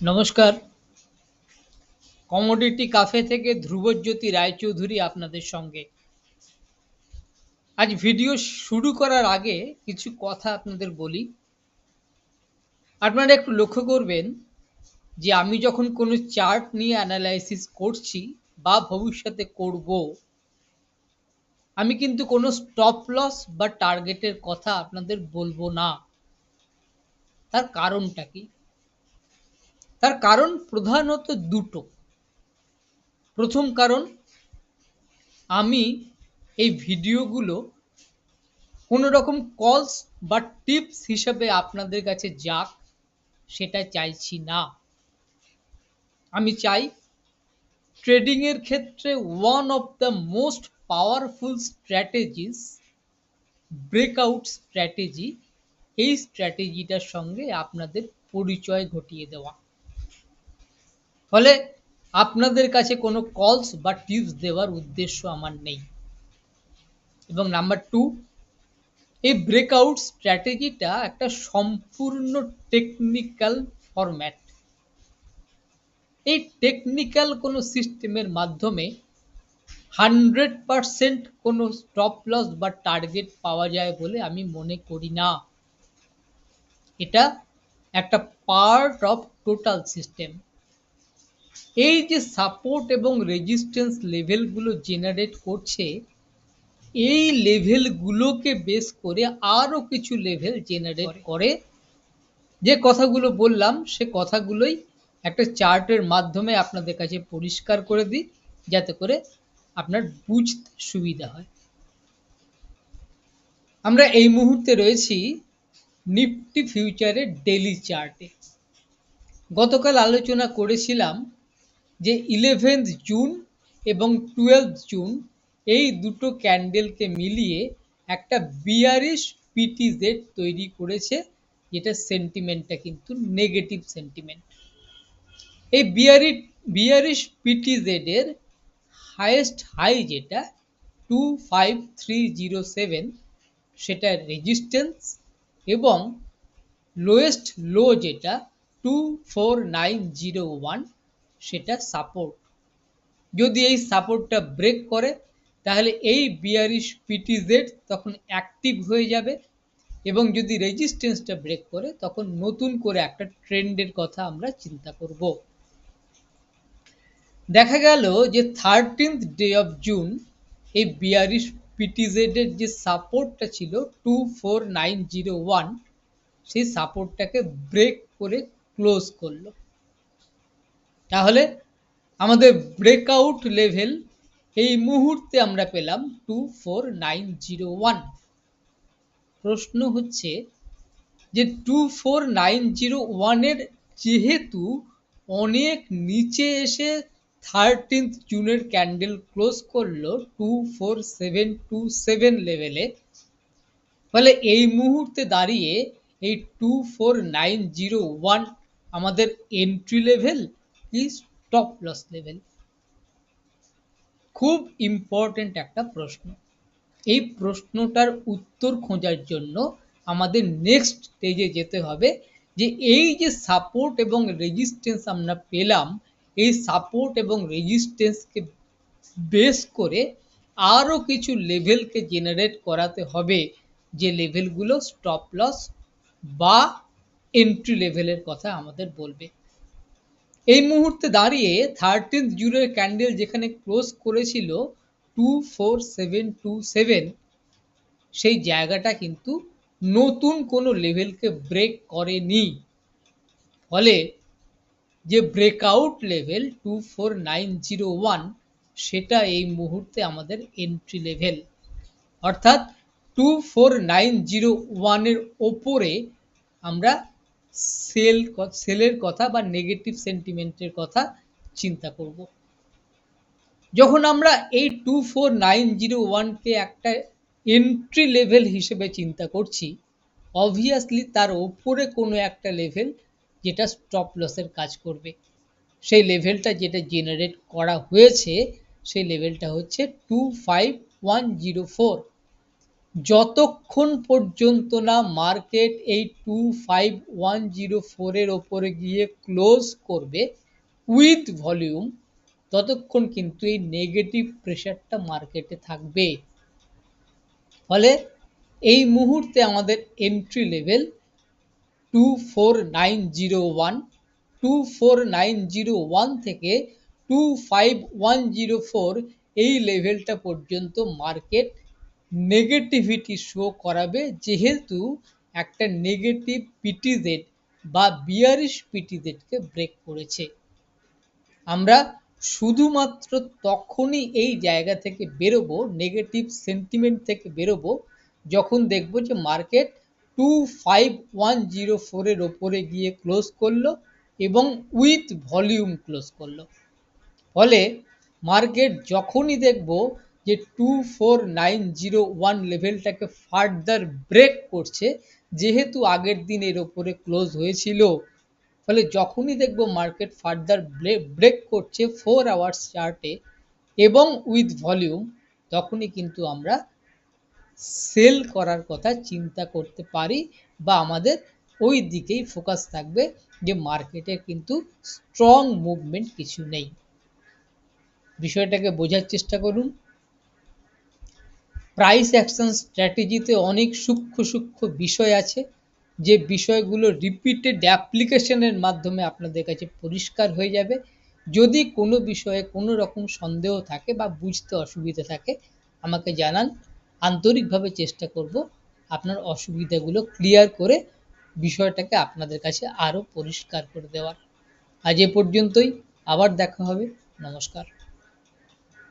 নমস্কার। Commodity cafe থেকে ধ্রুবজ্যোতি রায়চৌধুরী আপনাদের সঙ্গে। আজ ভিডিও শুরু করার আগে কিছু কথা আপনাদের বলি। আপনারা একটু লক্ষ্য করবেন যে আমি যখন কোনো চার্ট নিয়ে অ্যানালাইসিস করছি বা ভবিষ্যতে করব, আমি কিন্তু কোনো স্টপ লস বা টার্গেটের কথা আপনাদের বলব না। তার কারণটা কি? তার কারণ প্রধানত দুটো। প্রথম কারণ, আমি এই ভিডিওগুলো কোনো রকম কলস বা টিপস হিসাবে আপনাদের কাছে যাক, সেটা চাইছি না। আমি চাই ট্রেডিংয়ের ক্ষেত্রে one of the most powerful strategies breakout strategy এই স্ট্র্যাটেজিটার সঙ্গে আপনাদের পরিচয় ঘটিয়ে দেওয়া। ফলে আপনাদের কাছে কোনো কলস বা টিপস দেওয়ার উদ্দেশ্য আমার নেই। এবং নাম্বার টু এই ব্রেকআউট স্ট্র্যাটেজিটা একটা সম্পূর্ণ টেকনিক্যাল ফরম্যাট এই টেকনিক্যাল কোনো সিস্টেমের মাধ্যমে হান্ড্রেড পারসেন্ট কোনো স্টপ লস বা টার্গেট পাওয়া যায় বলে আমি মনে করি না। এটা একটা পার্ট অফ টোটাল সিস্টেম এই যে সাপোর্ট এবং রেজিস্ট্যান্স লেভেলগুলো জেনারেট করছে এই লেভেলগুলোকে বেস করে আরও কিছু লেভেল জেনারেট করে। যে কথাগুলো বললাম সে কথাগুলোই একটা চার্টের মাধ্যমে আপনাদের কাছে পরিষ্কার করে দিই যাতে করে আপনার বুঝতে সুবিধা হয়। আমরা এই মুহূর্তে রয়েছি নিফটি ফিউচারের ডেলি চার্টে গতকাল আলোচনা করেছিলাম যে ইলেভেন্থ জুন এবং টুয়েলভ জুন এই দুটো ক্যান্ডেলকে মিলিয়ে একটা বিয়ারিশ পিটিজেড তৈরি করেছে, যেটা সেন্টিমেন্টটা কিন্তু নেগেটিভ সেন্টিমেন্ট এই বিয়ারি বিয়ারিশ পিটিজেডের হায়েস্ট হাই যেটা two five three zero seven সেটা রেজিস্ট্যান্স এবং লোয়েস্ট লো যেটা two four nine zero one সেটা সাপোর্ট যদি এই সাপোর্টটা ব্রেক করে, তাহলে এই বিয়ারিশ পিটিজেড তখন অ্যাক্টিভ হয়ে যাবে এবং যদি রেজিস্ট্যান্সটা ব্রেক করে, তখন নতুন করে একটা ট্রেন্ডের কথা আমরা চিন্তা করব। দেখা গেল যে থার্টিন্থ ডে অফ জুন এই বিয়ারিশ পিটিজেডের যে সাপোর্টটা ছিল two four nine zero one সেই সাপোর্টটাকে ব্রেক করে ক্লোজ করল। তাহলে আমাদের ব্রেকআউট লেভেল এই মুহূর্তে আমরা পেলাম two four nine zero one প্রশ্ন হচ্ছে যে টু ফোর নাইন জিরো ওয়ানের যেহেতু অনেক নিচে এসে থার্টিন্থ জুনের ক্যান্ডেল ক্লোজ করল two four seven two seven লেভেলে ফলে এই মুহূর্তে দাঁড়িয়ে এই two four nine zero one আমাদের এন্ট্রি লেভেল কি স্টপ লস লেভেল খুব ইম্পর্টেন্ট একটা প্রশ্ন। এই প্রশ্নটার উত্তর খোঁজার জন্য আমাদের নেক্সট স্টেজে যেতে হবে যে এই যে সাপোর্ট এবং রেজিস্ট্যান্স আমরা পেলাম, এই সাপোর্ট এবং রেজিস্ট্যান্সকে বেস করে আরও কিছু লেভেলকে জেনারেট করাতে হবে, যে লেভেলগুলো স্টপ লস বা এন্ট্রি লেভেলের কথা আমাদের বলবে। এই মুহূর্তে দাঁড়িয়ে থার্টিন্থ জুনের ক্যান্ডেল যেখানে ক্লোজ করেছিল two four seven two seven সেই জায়গাটা কিন্তু নতুন কোনো লেভেলকে ব্রেক করেনি। ফলে যে breakout level two four nine zero one সেটা এই মুহূর্তে আমাদের এন্ট্রি লেভেল অর্থাৎ টু ফোর নাইন জিরো ওয়ানের ওপরে আমরা সেল সেলের কথা বা নেগেটিভ সেন্টিমেন্টের কথা চিন্তা করব। যখন আমরা এই টু ফোর নাইন জিরো ওয়ানকে একটা এন্ট্রি লেভেল হিসেবে চিন্তা করছি অবভিয়াসলি তার ওপরে কোনো একটা লেভেল যেটা স্টপ লসের কাজ করবে। সেই লেভেলটা যেটা জেনারেট করা হয়েছে, সেই লেভেলটা হচ্ছে two five one zero four যতক্ষণ পর্যন্ত না মার্কেট এই টু ফাইভ ওয়ান জিরো ফোরের ওপরে গিয়ে ক্লোজ করবে উইথ ভলিউম ততক্ষণ কিন্তু এই নেগেটিভ প্রেশারটা মার্কেটে থাকবে। ফলে এই মুহূর্তে আমাদের entry level two four nine zero one two four nine zero one থেকে two five one zero four এই লেভেলটা পর্যন্ত মার্কেট নেগেটিভিটি শো করাবে, যেহেতু একটা নেগেটিভ পিটিজেড বা বিয়ারিশ পিটিজেডকে ব্রেক করেছে। আমরা শুধুমাত্র তখনই এই জায়গা থেকে বেরোবো নেগেটিভ সেন্টিমেন্ট থেকে বেরোবো, যখন দেখব যে market two five one zero ফোরের ওপরে গিয়ে ক্লোজ করল এবং উইথ ভলিউম ক্লোজ করল। ফলে মার্কেট যখনই দেখব যে two four nine zero one লেভেলটাকে further break করছে, যেহেতু আগের দিন এর ওপরে ক্লোজ হয়েছিল। ফলে যখনই দেখব মার্কেট ফার্দার ব্রেক করছে ফোর আওয়ার্স চার্টে এবং উইথ ভলিউম তখনই কিন্তু আমরা সেল করার কথা চিন্তা করতে পারি বা আমাদের ওই দিকেই ফোকাস থাকবে যে মার্কেটের কিন্তু স্ট্রং মুভমেন্ট কিছু নেই। বিষয়টাকে বোঝার চেষ্টা করুন। প্রাইস অ্যাকশন স্ট্র্যাটেজিতে অনেক সূক্ষ্ম সূক্ষ্ম বিষয় আছে। যে বিষয়গুলো রিপিটেড অ্যাপ্লিকেশনের মাধ্যমে আপনাদের কাছে পরিষ্কার হয়ে যাবে। যদি কোনো বিষয়ে কোনো রকম সন্দেহ থাকে বা বুঝতে অসুবিধা থাকে, আমাকে জানান। আন্তরিকভাবে চেষ্টা করব আপনার অসুবিধাগুলো ক্লিয়ার করে বিষয়টাকে আপনাদের কাছে আরও পরিষ্কার করে দেওয়ার। আজ এ পর্যন্তই। আবার দেখা হবে। নমস্কার।